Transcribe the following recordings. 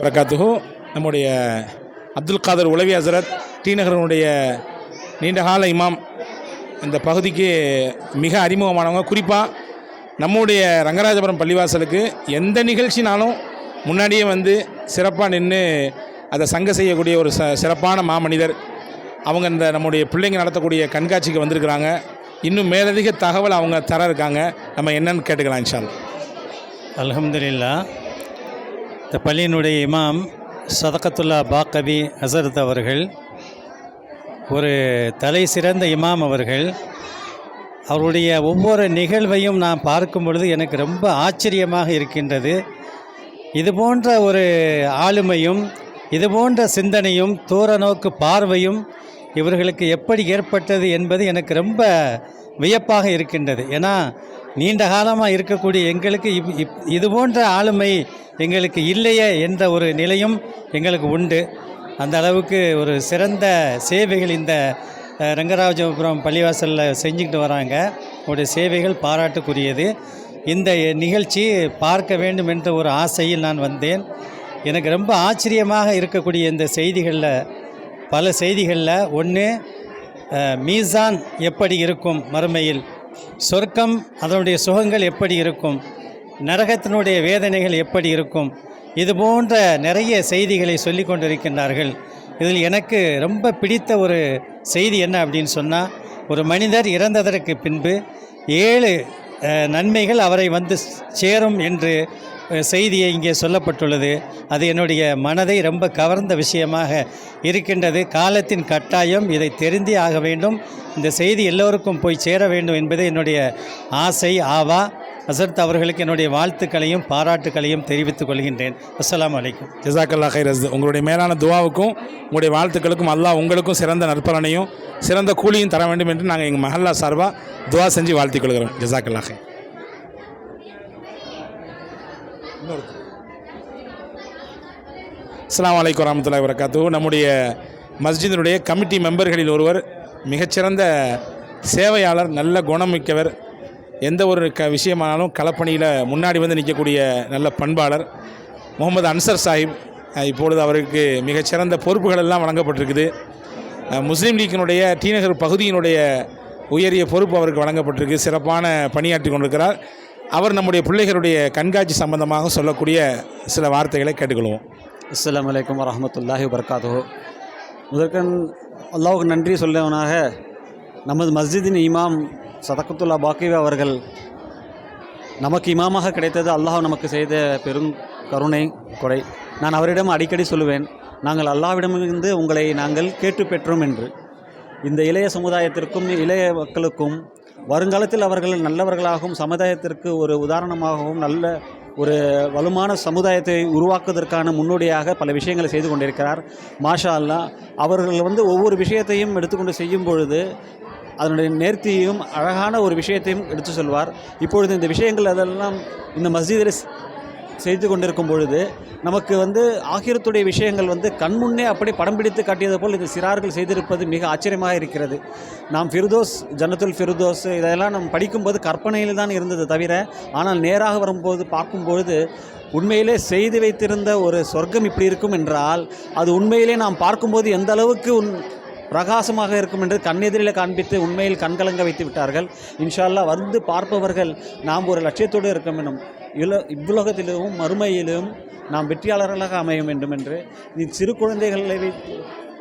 வரகாத்துஹு. நம்முடைய அப்துல் காதர் உலவி ஹசரத் டி நகரனுடைய நீண்டகால இமாம். இந்த பகுதிக்கு மிக அறிமுகமானவங்க. குறிப்பாக நம்முடைய ரங்கராஜபுரம் பள்ளிவாசலுக்கு எந்த நிகழ்ச்சினாலும் முன்னாடியே வந்து சிறப்பாக நின்று அதை சங்க செய்யக்கூடிய ஒரு ச சிறப்பான மாமனிதர். அவங்க இந்த நம்முடைய பிள்ளைங்க நடத்தக்கூடிய கண்காட்சிக்கு வந்திருக்கிறாங்க. இன்னும் மேலதிக தகவல் அவங்க தர இருக்காங்க. நம்ம என்னன்னு கேட்டுக்கலாம் இன்ஷால்லா அலமதுல்லா இந்த பள்ளியினுடைய இமாம் சதகத்துல்லா பாக்கவி ஹசரத் அவர்கள் ஒரு தலை சிறந்த இமாம் அவர்கள் அவருடைய ஒவ்வொரு நிகழ்வையும் நான் பார்க்கும் பொழுது எனக்கு ரொம்ப ஆச்சரியமாக இருக்கின்றது. இது போன்ற ஒரு ஆளுமையும் இது போன்ற சிந்தனையும் தூர நோக்கு பார்வையும் இவர்களுக்கு எப்படி ஏற்பட்டது என்பது எனக்கு ரொம்ப வியப்பாக இருக்கின்றது. ஏன்னா நீண்ட காலமாக இருக்கக்கூடிய எங்களுக்கு இப் இப் இது போன்ற ஆளுமை எங்களுக்கு இல்லையே என்ற ஒரு நிலையும் எங்களுக்கு உண்டு. அந்த அளவுக்கு ஒரு சிறந்த சேவைகள் இந்த ரங்கராஜபுரம் பள்ளிவாசலில் செஞ்சுக்கிட்டு வராங்க. உடைய சேவைகள் பாராட்டுக்குரியது. இந்த நிகழ்ச்சி பார்க்க வேண்டும் என்ற ஒரு ஆசையில் நான் வந்தேன். எனக்கு ரொம்ப ஆச்சரியமாக இருக்கக்கூடிய இந்த செய்திகளில் பல செய்திகளில். ஒன்று மீசான் எப்படி இருக்கும் மறுமையில்? சொர்க்கம் அதனுடைய சுகங்கள் எப்படி இருக்கும்? நரகத்தினுடைய வேதனைகள் எப்படி இருக்கும்? இது போன்ற நிறைய செய்திகளை சொல்லி கொண்டிருக்கின்றார்கள். இதில் எனக்கு ரொம்ப பிடித்த ஒரு செய்தி என்ன அப்படின்னு சொன்னால் ஒரு மனிதர் இறந்ததற்கு பின்பு ஏழு நன்மைகள் அவரை வந்து சேரும் என்று செய்தியை இங்கே சொல்லப்பட்டுள்ளது. அது என்னுடைய மனதை ரொம்ப கவர்ந்த விஷயமாக இருக்கின்றது. காலத்தின் கட்டாயம் இதை தெரிந்தே ஆக வேண்டும். இந்த செய்தி எல்லோருக்கும் போய் சேர வேண்டும் என்பது என்னுடைய ஆசை ஆவா. அசர்த் அவர்களுக்கு என்னுடைய வாழ்த்துக்களையும் பாராட்டுக்களையும் தெரிவித்துக் கொள்கின்றேன். அஸ்லாம் அலைக்கும். ஜசாக்கல்லா ஹைரஸ் உங்களுடைய மேலான துவாவுக்கும் உங்களுடைய வாழ்த்துக்களுக்கும் அல்லாஹ் உங்களுக்கும் சிறந்த நற்பலனையும் சிறந்த கூலியும் தர வேண்டும் என்று நாங்கள் எங்கள் மஹல்லா சார்பாக துவா செஞ்சு வாழ்த்திக் கொள்கிறோம். ஜசாக்கல்லா ஹை அஸ்லாம் வலைக்கம் வரமத்துல்லா வரகாத்து நம்முடைய மஸ்ஜிதினுடைய கமிட்டி மெம்பர்களில் ஒருவர் மிகச்சிறந்த சேவையாளர் நல்ல குணமிக்கவர் எந்த ஒரு க விஷயமானாலும் களப்பணியில் முன்னாடி வந்து நிற்கக்கூடிய நல்ல பண்பாளர் முகமது அன்சர் சாஹிப் இப்பொழுது அவருக்கு மிகச்சிறந்த பொறுப்புகள் எல்லாம் வழங்கப்பட்டிருக்குது. முஸ்லீம் லீக்கினுடைய டிநகர் பகுதியினுடைய உயரிய பொறுப்பு அவருக்கு வழங்கப்பட்டிருக்கு. சிறப்பான பணியாற்றி கொண்டிருக்கிறார். அவர் நம்முடைய பிள்ளைகளுடைய கண்காட்சி சம்பந்தமாக சொல்லக்கூடிய சில வார்த்தைகளை கேட்டுக்கொள்வோம். அஸ்லாம் வலைக்கம் வரமத்துல்லாஹி வபரகாத்துஹு. முதற்கண் அல்லாவுக்கு நன்றி சொல்லவனாக நமது மஸ்ஜிதின் இமாம் சதகத்துல்லா பாக்கிவா அவர்கள் நமக்கு இமாமாக கிடைத்தது அல்லாஹ் நமக்கு செய்த பெரும் கருணை கொடை. நான் அவரிடம் அடிக்கடி சொல்லுவேன் நாங்கள் அல்லாஹ்விடமிருந்து உங்களை நாங்கள் கேட்டு பெற்றோம் என்று. இந்த இளைய சமுதாயத்திற்கும் இளைய மக்களுக்கும் வருங்காலத்தில் அவர்கள் நல்லவர்களாகவும் சமுதாயத்திற்கு ஒரு உதாரணமாகவும் நல்ல ஒரு வலுமான சமுதாயத்தை உருவாக்குவதற்கான முன்னோடியாக பல விஷயங்களை செய்து கொண்டிருக்கிறார். மாஷா அல்லாஹ் அவர்கள் வந்து ஒவ்வொரு விஷயத்தையும் எடுத்துக்கொண்டு செய்யும் பொழுது அதனுடைய நேர்த்தியையும் அழகான ஒரு விஷயத்தையும் எடுத்து சொல்வார். இப்பொழுது இந்த விஷயங்கள் அதெல்லாம் இந்த மஸ்ஜிதில் செய்து கொண்டிருக்கும் பொழுது நமக்கு வந்து ஆகிரத்துடைய விஷயங்கள் வந்து கண்முன்னே அப்படி படம் பிடித்து காட்டியது போல் இந்த சிறார்கள் செய்திருப்பது மிக ஆச்சரியமாக இருக்கிறது. நாம் ஃபிர்தோஸ் ஜனதுல் ஃபிர்தோஸ் இதெல்லாம் நாம் படிக்கும்போது கற்பனையில் தான் இருந்தது தவிர ஆனால் நேராக வரும்போது பார்க்கும்பொழுது உண்மையிலே செய்து வைத்திருந்த ஒரு சொர்க்கம் இப்படி இருக்கும் என்றால் அது உண்மையிலே நாம் பார்க்கும்போது எந்த அளவுக்கு உன் பிரகாசமாக இருக்கும் என்று கண்ணெதிரில் காண்பித்து உண்மையில் கண்கலங்க வைத்து விட்டார்கள். இன்ஷால்லா வந்து பார்ப்பவர்கள் நாம் ஒரு லட்சியத்தோடு இருக்க வேண்டும் இல இவ்வுலகத்திலும் மறுமையிலும் நாம் வெற்றியாளர்களாக அமைய வேண்டும் என்று சிறு குழந்தைகளை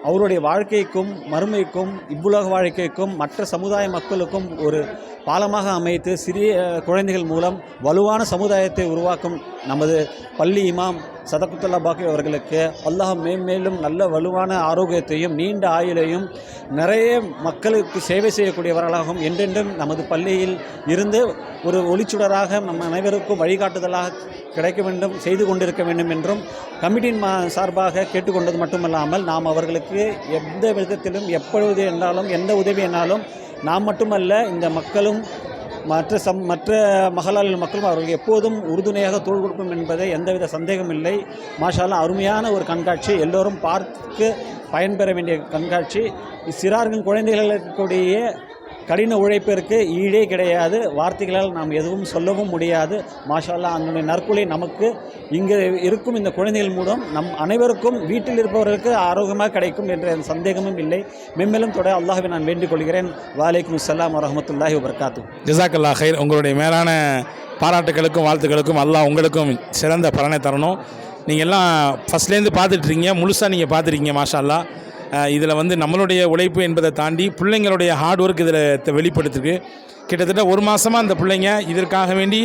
அவருடைய வாழ்க்கைக்கும் மறுமைக்கும் இவ்வுலக வாழ்க்கைக்கும் மற்ற சமுதாய மக்களுக்கும் ஒரு பாலமாக அமைத்து சிறிய குழந்தைகள் மூலம் வலுவான சமுதாயத்தை உருவாக்கும் நமது பள்ளி இமாம் சதகுத்துல்லா பாக்கி அவர்களுக்கு அல்லாஹ் மேன்மேலும் நல்ல வலுவான ஆரோக்கியத்தையும் நீண்ட ஆயுளையும் நிறைய மக்களுக்கு சேவை செய்யக்கூடியவர்களாகவும் என்றென்றும் நமது பள்ளியில் இருந்து ஒரு ஒளிச்சுடராக நம் அனைவருக்கும் வழிகாட்டுதலாக கிடைக்க வேண்டும் செய்து கொண்டிருக்க வேண்டும் என்றும் கமிட்டியின் சார்பாக கேட்டுக்கொண்டது மட்டுமல்லாமல் நாம் அவர்களுக்கு எந்த விதத்திலும் எப்பொழுது என்றாலும் எந்த உதவி என்றாலும் நாம் மட்டுமல்ல இந்த மக்களும் மற்ற சம் மற்ற மகளால் மக்களும் அவர்களுக்கு எப்போதும் உறுதுணையாக தோல் கொடுக்கும் என்பதை எந்தவித சந்தேகம் இல்லை. மாஷாலாம் அருமையான ஒரு கண்காட்சி. எல்லோரும் பார்த்து பயன்பெற வேண்டிய கண்காட்சி. சிறார்கள் குழந்தைகள் கடின உழைப்பிற்கு ஈடே கிடையாது. வார்த்தைகளால் நாம் எதுவும் சொல்லவும் முடியாது. மாஷால்லா அதனுடைய நற்கொலை நமக்கு இங்கே இருக்கும் இந்த குழந்தைகள் மூலம் நம் அனைவருக்கும் வீட்டில் இருப்பவர்களுக்கு ஆரோக்கியமாக கிடைக்கும் என்ற சந்தேகமும் இல்லை. மென்மேலும் தொடர அல்லாஹ்வை நான் வேண்டிக் கொள்கிறேன். வாலைக்கும் அஸ்லாம் வரமத்துல்லாஹி வபர்காத்து. ஜிசாக்கல்லா ஹைர் உங்களுடைய மேலான பாராட்டுகளுக்கும் வாழ்த்துக்களுக்கும் அல்லாஹ் உங்களுக்கும் சிறந்த பலனை தரணும். நீங்கள் எல்லாம் ஃபஸ்ட்லேருந்து பார்த்துட்ருக்கீங்க முழுசாக நீங்கள் பார்த்துருக்கீங்க மாஷா அல்லா இதில் வந்து நம்மளுடைய உழைப்பு என்பதை தாண்டி பிள்ளைங்களுடைய ஹார்ட் ஒர்க் இதில் வெளிப்படுத்திருக்கு. கிட்டத்தட்ட ஒரு மாதமாக அந்த பிள்ளைங்க இதற்காக வேண்டி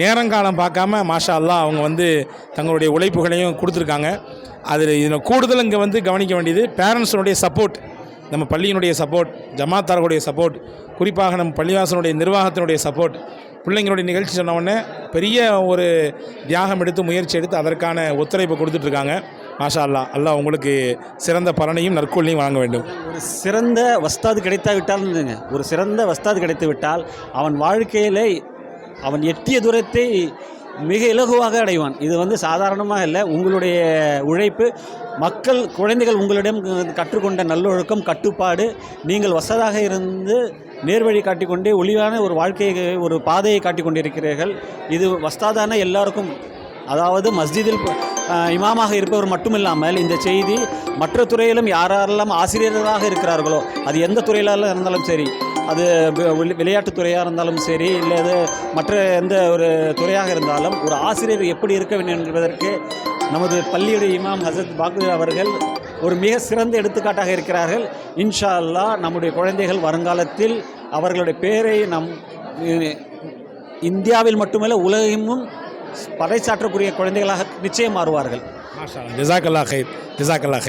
நேரங்காலம் பார்க்காம மாஷா அல்லா அவங்க வந்து தங்களுடைய உழைப்புகளையும் கொடுத்துருக்காங்க. அதில் இதில் கூடுதல் இங்கே வந்து கவனிக்க வேண்டியது பேரண்ட்ஸுடைய சப்போர்ட் நம்ம பள்ளியினுடைய சப்போர்ட் ஜமாத்தார்களுடைய சப்போர்ட் குறிப்பாக நம்ம பள்ளிவாசனுடைய நிர்வாகத்தினுடைய சப்போர்ட் பிள்ளைங்களுடைய நிகழ்ச்சி சொன்ன உடனே பெரிய ஒரு தியாகம் எடுத்து முயற்சி எடுத்து அதற்கான ஒத்துழைப்பு கொடுத்துட்ருக்காங்க மாஷா அல்லா அல்லாஹ் உங்களுக்கு சிறந்த பலனையும் நற்கொள்ளையும் வழங்க வேண்டும். ஒரு சிறந்த வஸ்தாது கிடைத்தா விட்டால் ஒரு சிறந்த வஸ்தாது கிடைத்து விட்டால் அவன் வாழ்க்கையிலே அவன் எட்டிய தூரத்தை மிக இலகுவாக அடைவான். இது வந்து சாதாரணமாக இல்லை. உங்களுடைய உழைப்பு மக்கள் குழந்தைகள் உங்களிடம் கற்றுக்கொண்ட நல்லொழுக்கம் கட்டுப்பாடு நீங்கள் வசதாக இருந்து நேர்வழி காட்டிக்கொண்டே ஒளிவான ஒரு வாழ்க்கையை ஒரு பாதையை காட்டிக்கொண்டிருக்கிறீர்கள். இது வஸ்தாதான எல்லாருக்கும்? அதாவது மஸ்ஜிதில் இமாமாக இருப்பவர் மட்டுமில்லாமல் இந்த செய்தி மற்ற துறையிலும் யாரெல்லாம் ஆசிரியர்களாக இருக்கிறார்களோ அது எந்த துறையிலாக இருந்தாலும் சரி அது வி- விளையாட்டுத் துறையாக இருந்தாலும் சரி இல்லை அது மற்ற எந்த ஒரு துறையாக இருந்தாலும் ஒரு ஆசிரியர் எப்படி இருக்க வேண்டும் என்பதற்கு நமது பள்ளியுடைய இமாம் ஹசத் பாக்குர் அவர்கள் ஒரு மிக சிறந்த எடுத்துக்காட்டாக இருக்கிறார்கள். இன்ஷா அல்லா நம்முடைய குழந்தைகள் வருங்காலத்தில் அவர்களுடைய பேரை நம் இந்தியாவில் மட்டுமல்ல உலகமும் பறைசாற்றக்கூடிய குழந்தைகளாக நிச்சயம் மாறுவார்கள். மாஷா ஜிசாக்கல்லா ஹைர் ஜிசாக்கல்லா